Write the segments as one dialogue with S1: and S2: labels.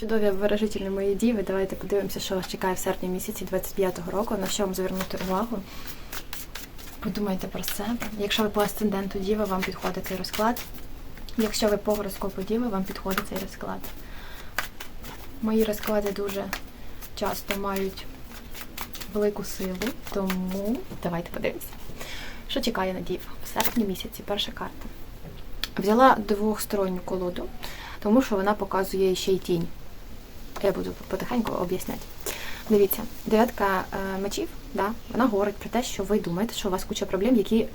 S1: чудові виражительні мої діви. Давайте подивимося, що вас чекає в серпні місяці 25-го року, на що вам звернути увагу. Подумайте про себе. Якщо ви по асценденту Діви, вам підходить цей розклад. Якщо ви по гороскопу Діви, вам підходить цей розклад. Мої розклади дуже часто мають велику силу, тому давайте подивимося. Що чекає на Дів в серпні місяці? Перша карта. Взяла двохсторонню колоду, тому що вона показує ще й тінь. Я буду потихеньку об'ясняти. Дивіться, дев'ятка е, мечів, да, вона говорить про те, що ви думаєте, що у вас куча проблем, які е,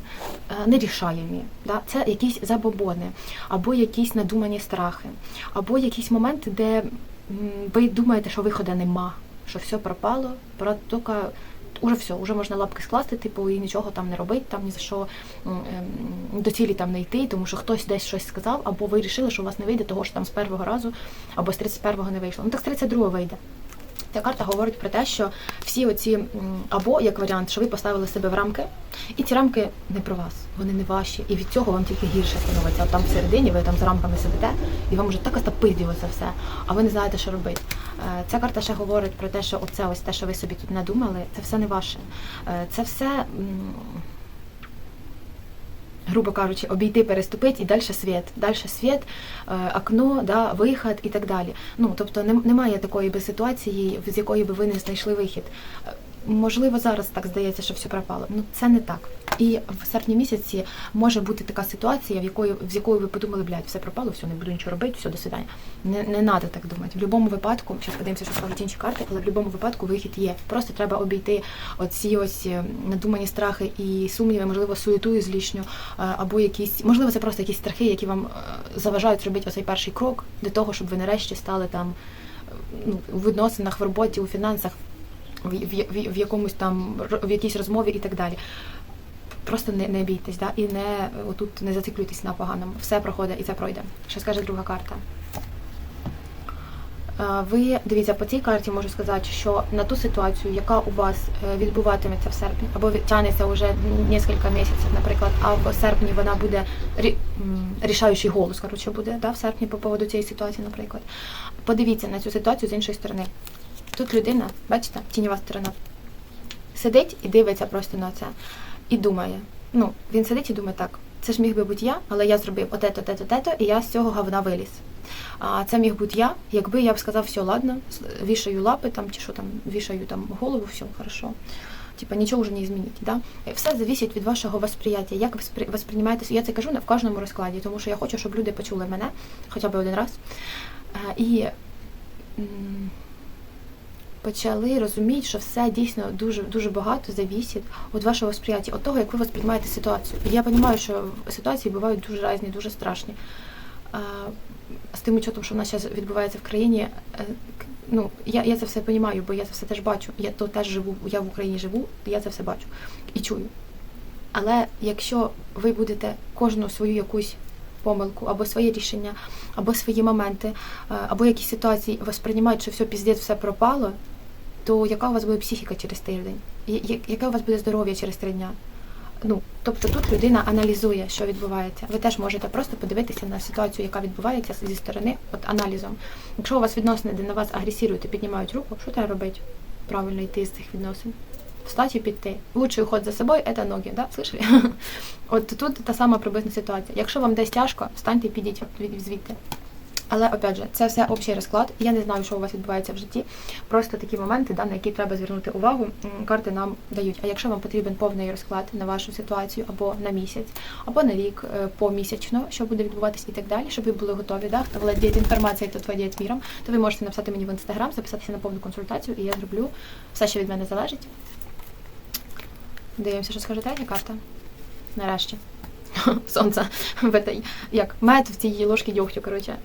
S1: нерішаємі. Да? Це якісь забобони, або якісь надумані страхи, або якісь моменти, де ви думаєте, що виходу нема, що все пропало, про тільки уже все, уже можна лапки скласти, типу, і нічого там не робити, там ні за що ем, до цілі там не йти, тому що хтось десь щось сказав, або ви вирішили, що у вас не вийде, того що там з першого разу, або з 31-го не вийшло. Ну так з 32-го вийде. Ця карта говорить про те, що всі оці, або як варіант, що ви поставили себе в рамки, і ці рамки не про вас, вони не ваші. І від цього вам тільки гірше становиться. От там всередині ви там з рамками сидите, і вам вже так остапиділо це все, а ви не знаєте, що робити. Е, Ця карта ще говорить про те, що оце ось те, що ви собі тут надумали, це все не ваше. Е, Це все. грубо кажучи, обійти, переступити і далі світ. Далі світ, е, окно, да, вихід і так далі. Ну, тобто немає такої би ситуації, з якої би ви не знайшли вихід. Можливо, зараз так здається, що все пропало. Ну це не так. І в серпні місяці може бути така ситуація, в якої з якою ви подумали, блядь, все пропало, все, не буду нічого робити, все, до свидання. Не, не треба так думати. В будь-якому випадку, зараз подивимося, що скажуть інші карти, але в будь-якому випадку вихід є. Просто треба обійти оці ось е, надумані страхи і сумніви, можливо, суєту і злішню, е, або якісь, можливо, це просто якісь страхи, які вам е, заважають зробити оцей перший крок для того, щоб ви нарешті стали там ну, у відносинах, в роботі, у фінансах, в, в, в, якомусь там в якійсь розмові і так далі. Просто не, не бійтесь, да? і не отут не зациклюйтесь на поганому. Все проходить і це пройде. Що скаже друга карта? Е, Ви дивіться, по цій карті можу сказати, що на ту ситуацію, яка у вас е, відбуватиметься в серпні, або тягнеться вже кілька місяців, наприклад, а в серпні вона буде рі- рішаючий голос, коротше, буде да, в серпні по поводу цієї ситуації, наприклад. Подивіться на цю ситуацію з іншої сторони. Тут людина, бачите, тіньова сторона, сидить і дивиться просто на це і думає. Ну, він сидить і думає так. Це ж міг би бути я, але я зробив отето, тето, тето, і я з цього говна виліз. А це міг бути я, якби я б сказав, все, ладно, вішаю лапи там, чи що там, вішаю там голову, все, хорошо. Типа нічого вже не змінить. Да? Все залежить від вашого восприяття. Як ви спри- восприймаєте, я це кажу не в кожному розкладі, тому що я хочу, щоб люди почули мене хоча б один раз. І почали розуміти, що все дійсно дуже дуже багато завісить від вашого сприяття, від того, як ви восприймаєте ситуацію. Я розумію, що ситуації бувають дуже різні, дуже страшні. З тим учетом, що в нас зараз відбувається в країні, е, ну я, я це все розумію, бо я це все теж бачу. Я то теж живу, я в Україні живу, я це все бачу і чую. Але якщо ви будете кожну свою якусь помилку, або своє рішення, або свої моменти, е, або якісь ситуації восприймають, що все піздець, все пропало, то яка у вас буде психіка через тиждень? Яке у вас буде здоров'я через три дня? Ну, тобто тут людина аналізує, що відбувається. Ви теж можете просто подивитися на ситуацію, яка відбувається зі сторони от аналізом. Якщо у вас відносини, де на вас агресірують і піднімають руку, що треба робити? Правильно йти з цих відносин. Встати і піти. Лучший уход за собою це ноги, да? Слышали? От тут та сама приблизна ситуація. Якщо вам десь тяжко, встаньте і підіть звідти. Але опять же, це все общий розклад. Я не знаю, що у вас відбувається в житті. Просто такі моменти, да, на які треба звернути увагу. Карти нам дають. А якщо вам потрібен повний розклад на вашу ситуацію або на місяць, або на рік е, помісячно, що буде відбуватись і так далі, щоб ви були готові, да, хто володіє інформацією, то володіє міром, то ви можете написати мені в інстаграм, записатися на повну консультацію, і я зроблю все, що від мене залежить. Дивимося, що скаже третя карта. Нарешті. Сонце в этой, як мед в цій ложці дьогтю, коротше.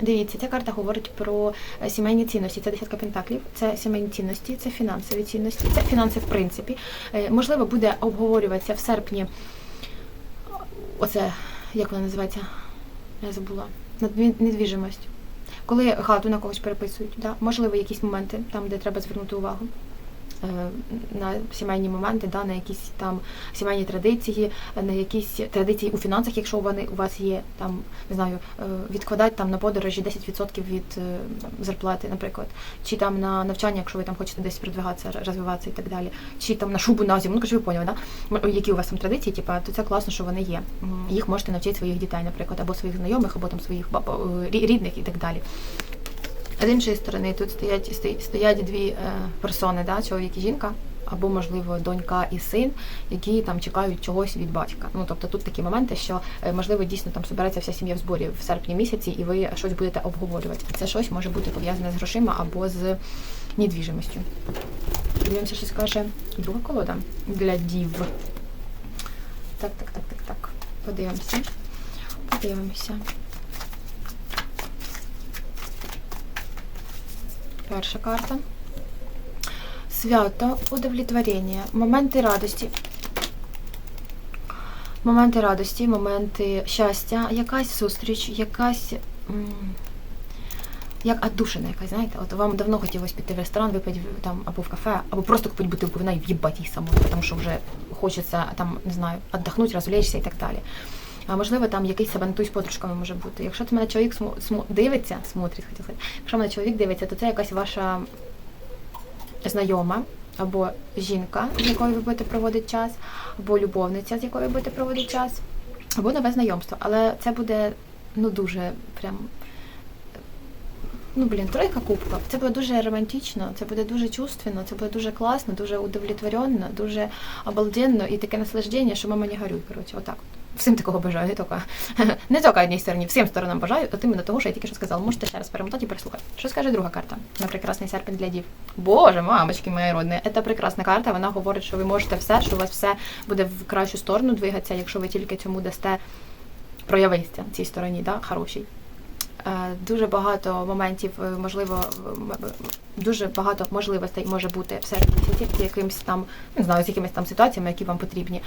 S1: Дивіться, ця карта говорить про е, сімейні цінності. Це десятка пентаклів, це сімейні цінності, це фінансові цінності, це фінанси в принципі. Е, Можливо, буде обговорюватися в серпні. Оце, як вона називається? Я забула. Недвіжимость. Коли хату на когось переписують, да? можливо, якісь моменти там, де треба звернути увагу. Е, на сімейні моменти, да, на якісь там сімейні традиції, на якісь традиції у фінансах, якщо вони у вас є, там не знаю, е, відкладати там на подорожі 10% від е, зарплати, наприклад, чи там на навчання, якщо ви там хочете десь продвигатися, розвиватися і так далі, чи там на шубу на зиму, ну кажу, ви поняли, да? Які у вас там традиції, типа, то це класно, що вони є. Їх можете навчити своїх дітей, наприклад, або своїх знайомих, або там своїх рідних і так далі. З іншої сторони, тут стоять стоять дві е, персони, да, чоловік і жінка, або, можливо, донька і син, які там чекають чогось від батька. Ну тобто тут такі моменти, що е, можливо дійсно там збереться вся сім'я в зборі в серпні місяці, і ви щось будете обговорювати. Це щось може бути пов'язане з грошима або з недвіжимостю. Дивимося, що скаже друга колода для дів. Так, так, так, так, так. Подивимося. Подивимося. Перша карта. Свято, удовлетворення, моменти радості. Моменти радості, моменти щастя, якась зустріч, якась. Як отдушина якась, знаєте, от вам давно хотілося піти в ресторан, випити там або в кафе, або просто купити бутилку вина і в'їбати їх саму, тому що вже хочеться там, не знаю, віддохнути, розвлечься і так далі. А можливо, там якийсь сабантуй з подружками може бути. Якщо це мене чоловік смо, смо, дивиться, смотрить, хотів сказати, якщо мене чоловік дивиться, то це якась ваша знайома або жінка, з якою ви будете проводити час, або любовниця, з якою ви будете проводити час, або нове знайомство. Але це буде ну дуже прям. Ну, блін, тройка кубка. Це буде дуже романтично, це буде дуже чувственно, це буде дуже класно, дуже удовлетворенно, дуже обалденно і таке наслаждення, що мама не горюй. Коротше, отак. от. Всім такого бажаю, не тільки, не тільки одній стороні, всім сторонам бажаю, от іменно того, що я тільки що сказала. Можете ще раз перемотати і переслухати. Що скаже друга карта на прекрасний серпень для дів? Боже, мамочки мої родні, це прекрасна карта. Вона говорить, що ви можете все, що у вас все буде в кращу сторону двигатися, якщо ви тільки цьому дасте проявитися цій стороні, да, хорошій. Е, Дуже багато моментів, е, можливо, дуже багато можливостей може бути в серпні місяці з якимось там, не знаю, з якимись там ситуаціями, які вам потрібні.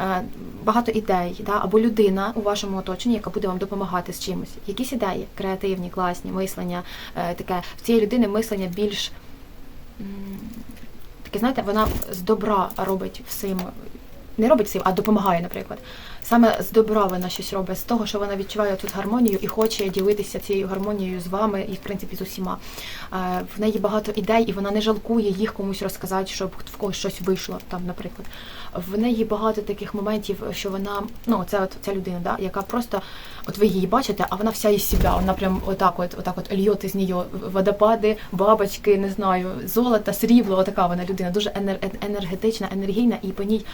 S1: Е, Багато ідей, да, або людина у вашому оточенні, яка буде вам допомагати з чимось. Якісь ідеї, креативні, класні, мислення, таке в цієї людини мислення більш таке, знаєте, вона з добра робить всім. Не робить всім, а допомагає, наприклад. Саме з добра вона щось робить, з того, що вона відчуває тут гармонію і хоче ділитися цією гармонією з вами і, в принципі, з усіма. Е, В неї багато ідей, і вона не жалкує їх комусь розказати, щоб в когось щось вийшло там, наприклад. В неї багато таких моментів, що вона, ну, це от ця людина, да, яка просто, от ви її бачите, а вона вся із себе, вона прям отак от, отак от льет із неї водопади, бабочки, не знаю, золото, срібло, отака вона людина, дуже енер- енергетична, енергійна, і по ній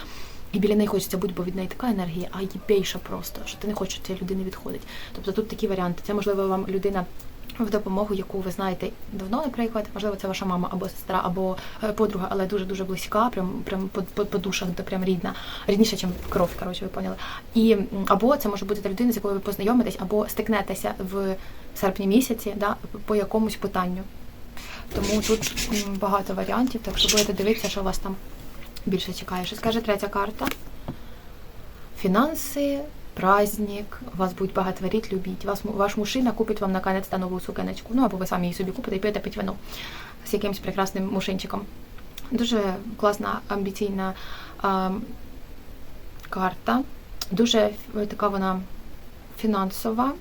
S1: і біля неї хочеться бути, бо від неї така енергія, а їбейша просто, що ти не хочеш цієї людини відходить. Тобто тут такі варіанти. Це можливо вам людина. В допомогу, яку ви знаєте давно, наприклад, можливо, це ваша мама або сестра, або е, подруга, але дуже дуже близька, прям прям по, по, по душах, прям рідна, рідніше, ніж кров, коротше, ви поняли. І або це може бути та людина, з якою ви познайомитесь, або стикнетеся в серпні місяці, да, по якомусь питанню. Тому тут багато варіантів, так що будете дивитися, що у вас там більше чекає. Що скаже третя карта? Фінанси, праздник, вас будуть багатворіть, любіть. Вас, ваш мужчина купить вам наконець-то нову сукеночку. Ну або ви самі її собі купите і підете пити вино з якимось прекрасним мушинчиком. Дуже класна, амбіційна а, карта. Дуже е, така вона фінансова.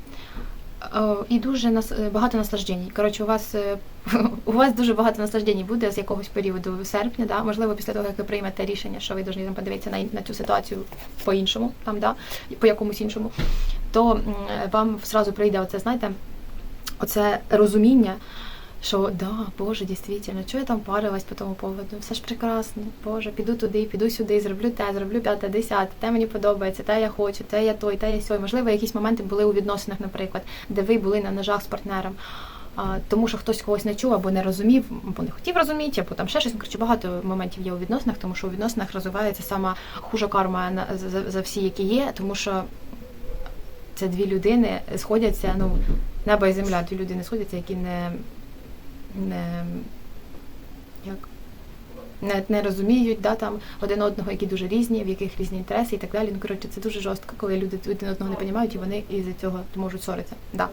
S1: Е, І дуже нас е, багато наслаждень. Коротше, у вас е, у вас дуже багато наслаждень буде з якогось періоду серпня, да? можливо, після того, як ви приймете рішення, що ви повинні подивитися на, на цю ситуацію по-іншому, там, да? по якомусь іншому, то вам зразу прийде оце, знаєте, оце розуміння, що да, Боже, дійсно, чого я там парилась по тому поводу, все ж прекрасно, Боже, піду туди, піду сюди, зроблю те, зроблю п'яте, десяте, те мені подобається, те я хочу, те я той, те я сьой. Можливо, якісь моменти були у відносинах, наприклад, де ви були на ножах з партнером. Тому що хтось когось не чув або не розумів, або не хотів розуміти, або там ще щось. Коротше, багато моментів є у відносинах, тому що у відносинах розвивається сама хужа карма за, за всі, які є, тому що це дві людини сходяться, ну, небо і земля, дві людини сходяться, які не, не як не, не розуміють да, там, один одного, які дуже різні, в яких різні інтереси і так далі. Ну, коротше, це дуже жорстко, коли люди один одного не розуміють і вони із-за цього можуть ссоритися. Да.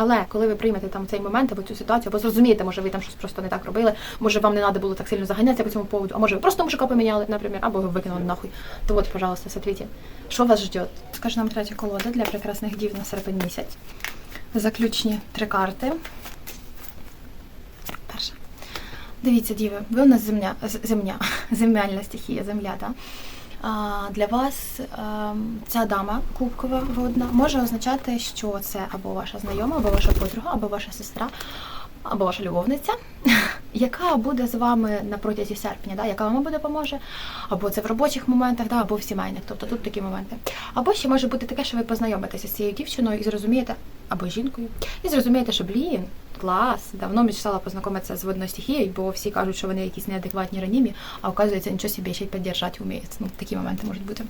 S1: Але коли ви приймете там цей момент або цю ситуацію, або зрозумієте, може ви там щось просто не так робили, може вам не треба було так сильно заганятися по цьому поводу, а може ви просто мужика поміняли, наприклад, або ви викинули нахуй. То от, пожалуйста, смотрите, що вас ждет. Скаже нам третя колода для прекрасних дів на серпень місяць. Заключні три карти. Дивіться, діви, ви у нас земля, земля, земельна стихія, земля, так? А, для вас ем, ця дама кубкова водна може означати, що це або ваша знайома, або ваша подруга, або ваша сестра, або ваша любовниця, яка буде з вами на протязі серпня, да, яка вам або допоможе, або це в робочих моментах, да, або в сімейних. Тобто тут такі моменти. Або ще може бути таке, що ви познайомитеся з цією дівчиною і зрозумієте, або жінкою, і зрозумієте, що блін, клас, давно мечтала познайомитися з водною стихією, бо всі кажуть, що вони якісь неадекватні ранімі, а оказується, нічого собі ще й підтримати вміють. Ну, такі моменти можуть бути.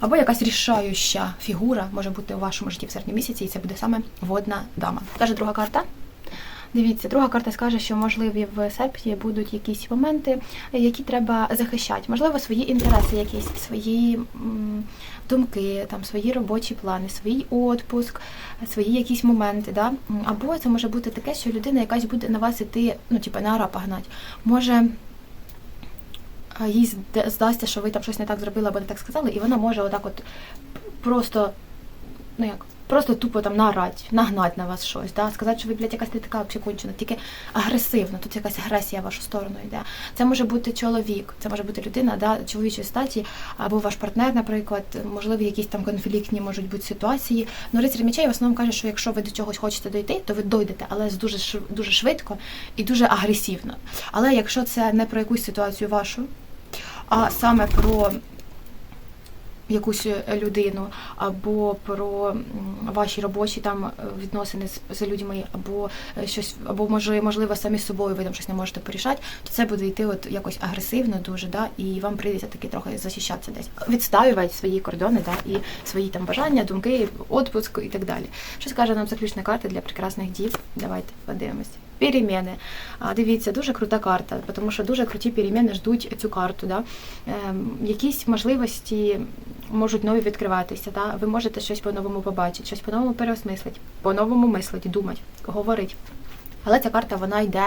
S1: Або якась рішаюча фігура може бути у вашому житті в серпні місяці, і це буде саме водна дама. Каже друга карта. Дивіться, друга карта скаже, що можливі в серпні будуть якісь моменти, які треба захищати. Можливо, свої інтереси, якісь свої думки, там свої робочі плани, свій отпуск, свої якісь моменти. Да? Або це може бути таке, що людина якась буде на вас іти, ну типу, на арапа гнать. Може. Їй здасться, що ви там щось не так зробили або не так сказали, і вона може отак от просто, ну як, просто тупо там наорать, нагнать на вас щось, да? сказати, що ви, блядь, якась не така кончена, тільки агресивно, тут якась агресія в вашу сторону йде. Це може бути чоловік, це може бути людина да, чоловічої статі, або ваш партнер, наприклад, можливо, якісь там конфліктні можуть бути ситуації. Ну, рицар мечей в основному каже, що якщо ви до чогось хочете дойти, то ви дойдете, але дуже дуже швидко і дуже агресивно. Але якщо це не про якусь ситуацію вашу, а саме про якусь е, людину, або про ваші робочі там е, відносини з, з людьми, або е, щось, або може, можливо, самі з собою ви там щось не можете порішати, то це буде йти от якось агресивно дуже, да, і вам прийдеться таки трохи захищатися десь, відставити свої кордони, да, і свої там бажання, думки, отпуск і так далі. Що скаже нам заключна карта для прекрасних дів? Давайте подивимось. Переміни. А, дивіться, дуже крута карта, тому що дуже круті переміни ждуть цю карту. Да? Ем, якісь можливості можуть нові відкриватися. Да? Ви можете щось по-новому побачити, щось по-новому переосмислити, по-новому мислити, думати, говорити. Але ця карта вона йде,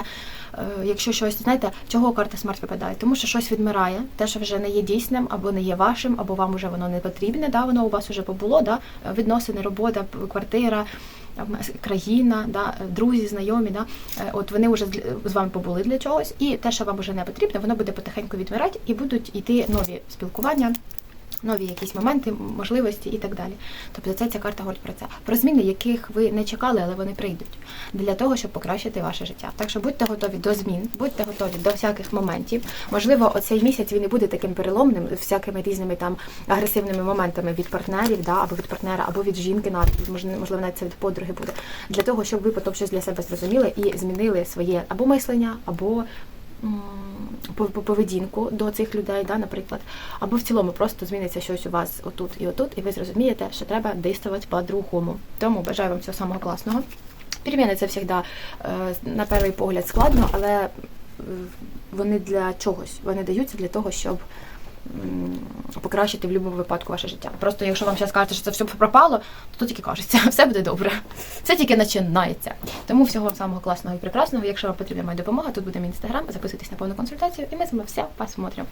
S1: е, якщо щось, знаєте, чого карта смерть випадає? Тому що щось відмирає, те, що вже не є дійсним, або не є вашим, або вам вже воно не потрібне, да? воно у вас вже побуло, да? відносини, робота, квартира, країна, да? друзі, знайомі. Да? Е, От вони вже з- вами побули для чогось, і те, що вам вже не потрібне, воно буде потихеньку відмирати, і будуть йти нові спілкування. Нові якісь моменти, можливості і так далі. Тобто це ця карта говорить про це. Про зміни, яких ви не чекали, але вони прийдуть для того, щоб покращити ваше життя. Так що будьте готові до змін, будьте готові до всяких моментів. Можливо, оцей місяць він не буде таким переломним, всякими різними там агресивними моментами від партнерів, да, або від партнера, або від жінки, навіть можливо, навіть це від подруги буде. Для того, щоб ви потім щось для себе зрозуміли і змінили своє або мислення, або поведінку до цих людей, да, наприклад, або в цілому просто зміниться щось у вас отут і отут, і ви зрозумієте, що треба действувати по-другому. Тому бажаю вам всього самого класного. Переміни це завжди е, на перший погляд складно, але е, вони для чогось. Вони даються для того, щоб покращити в будь-якому випадку ваше життя. Просто якщо вам зараз кажете, що це все пропало, то тут тільки кажеться, все буде добре. Це тільки починається. Тому всього вам самого класного і прекрасного. Якщо вам потрібна моя допомога, тут буде мій інстаграм. Записуйтесь на повну консультацію, і ми з вами все посмотримо.